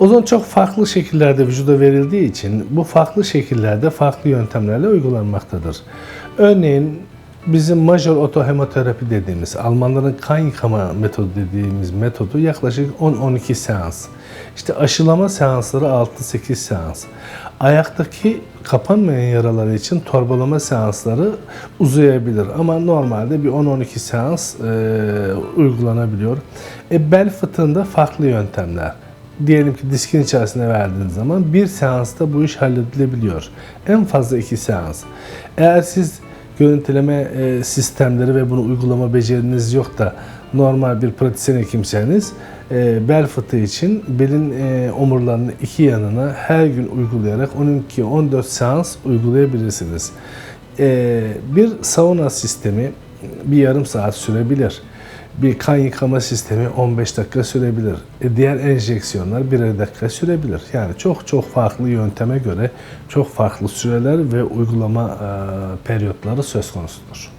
Ozon çok farklı şekillerde vücuda verildiği için bu farklı şekillerde farklı yöntemlerle uygulanmaktadır. Örneğin bizim majör otohemoterapi dediğimiz, Almanların kan yıkama metodu dediğimiz metodu yaklaşık 10-12 seans. İşte aşılama seansları 6-8 seans. Ayaktaki kapanmayan yaraları için torbalama seansları uzayabilir ama normalde bir 10-12 seans e, uygulanabiliyor. E, bel fıtığında farklı yöntemler diyelim ki diskin içerisine verdiğiniz zaman bir seansta bu iş halledilebiliyor. En fazla iki seans. Eğer siz görüntüleme e, sistemleri ve bunu uygulama beceriniz yok da normal bir pratisyen hekimseniz e, bel fıtığı için belin e, omurlarının iki yanına her gün uygulayarak 12-14 seans uygulayabilirsiniz. Bir sauna sistemi bir yarım saat sürebilir. Bir kan yıkama sistemi 15 dakika sürebilir. E, diğer enjeksiyonlar birer dakika sürebilir. Yani çok çok farklı yönteme göre çok farklı süreler ve uygulama e, periyotları söz konusudur.